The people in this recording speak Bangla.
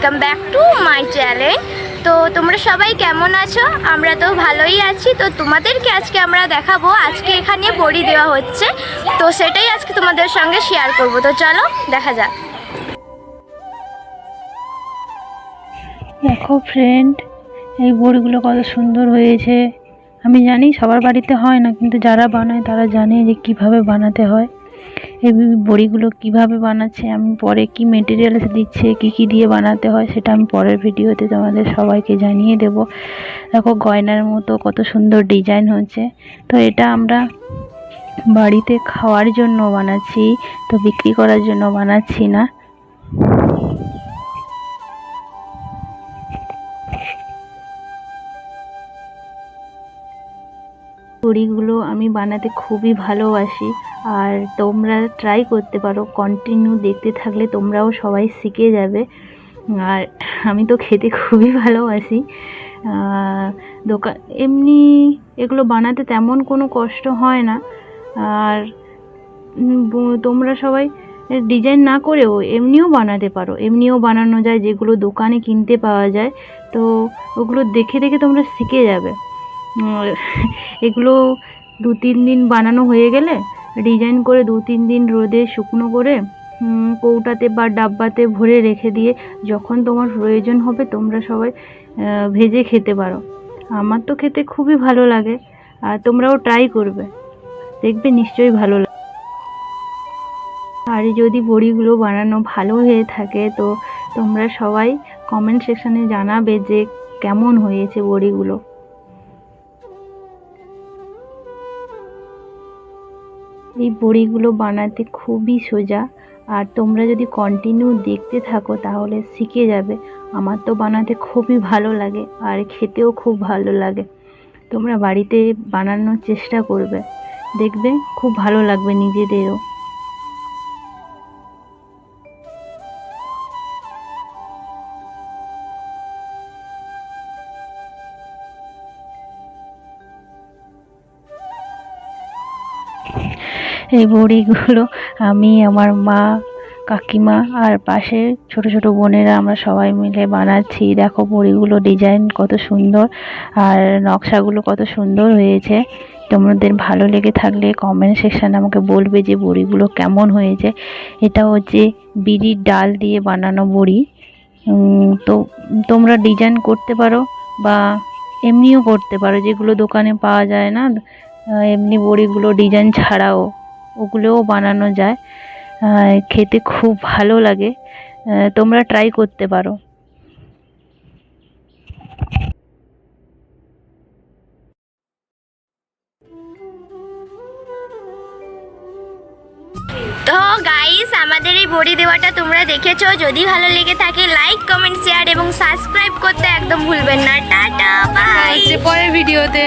Welcome back to my channel তো তোমরা সবাই কেমন আছো? আমরা তো ভালোই আছি। তো তোমাদেরকে আজকে আমরা দেখাবো। আজকে এখানে বড়ি দেওয়া হচ্ছে। তো সেটাই আজকে তোমাদের সঙ্গে শেয়ার করব। তো চলো, দেখা যাক। দেখো ফ্রেন্ড এই বড়িগুলো কত সুন্দর হয়েছে। আমি জানি সবার বাড়িতে হয় না, কিন্তু যারা বানায় তারা জানে যে কীভাবে বানাতে হয়। এই বড়িগুলো কীভাবে বানাচ্ছে, আমি পরে কি মেটেরিয়ালস দিচ্ছে, কি কি দিয়ে বানাতে হয় সেটা আমি পরের ভিডিওতে তোমাদের সবাইকে জানিয়ে দেব। দেখো গয়নার মতো কত সুন্দর ডিজাইন হচ্ছে তো এটা আমরা বাড়িতে খাওয়ার জন্য বানাচ্ছি, তো বিক্রি করার জন্য বানাচ্ছি না। বড়িগুলো আমি বানাতে খুবই ভালোবাসি। আর তোমরা ট্রাই করতে পারো কন্টিনিউ দেখতে থাকলে তোমরাও সবাই শিখে যাবে। আর আমি তো খেতে খুবই ভালোবাসি। দোকান এমনি এগুলো বানাতে তেমন কোনো কষ্ট হয় না। আর তোমরা সবাই ডিজাইন না করেও এমনিও বানাতে পারো। এমনিও বানানো যায়, যেগুলো দোকানে কিনতে পাওয়া যায়। তো ওগুলো দেখে দেখে তোমরা শিখে যাবে। এগুলো দু তিন দিন বানানো হয়ে গেলে ডিজাইন করে দু তিন দিন রোদে শুকনো করে কৌটাতে বা ডাব্বাতে ভরে রেখে দিয়ে যখন তোমার প্রয়োজন হবে তোমরা সবাই ভেজে খেতে পারো। আমার তো খেতে খুবই ভালো লাগে, আর তোমরাও ট্রাই করবে। দেখবে নিশ্চয়ই ভালো লাগে আর যদি বড়িগুলো বানানো ভালো হয়ে থাকে তো তোমরা সবাই কমেন্ট সেকশনে জানাবে যে কেমন হয়েছে বড়িগুলো। এই বড়িগুলো বানাতে খুবই সোজা। আর তোমরা যদি কন্টিনিউ দেখতে থাকো, তাহলে শিখে যাবে। আমার তো বানাতে খুবই ভালো লাগে, আর খেতেও খুব ভালো লাগে। তোমরা বাড়িতে বানানোর চেষ্টা করবে। দেখবে খুব ভালো লাগবে নিজেদেরও। এই বড়িগুলো, আমি, আমার মা, কাকিমা আর পাশে ছোট ছোট বোনেরা আমরা সবাই মিলে বানাচ্ছি। দেখো বড়িগুলো ডিজাইন কত সুন্দর আর নকশাগুলো কত সুন্দর হয়েছে। তোমাদের ভালো লেগে থাকলে কমেন্ট সেকশানে আমাকে বলবে যে বড়িগুলো কেমন হয়েছে। এটা হচ্ছে বিড়ির ডাল দিয়ে বানানো বড়ি। তো তোমরা ডিজাইন করতে পারো বা এমনিও করতে পারো। যেগুলো দোকানে পাওয়া যায় না এমনি বড়িগুলো ডিজাইন ছাড়াও। ওগুলোও বানানো যায়। খেতে খুব ভালো লাগে। তোমরা ট্রাই করতে পারো। তো গাইস আমাদের এই বড়ি দেওয়াটা তোমরা দেখেছ। যদি ভালো লেগে থাকে লাইক কমেন্ট শেয়ার এবং সাবস্ক্রাইব করতে একদম ভুলবেন না। টাটা বাই পরের ভিডিওতে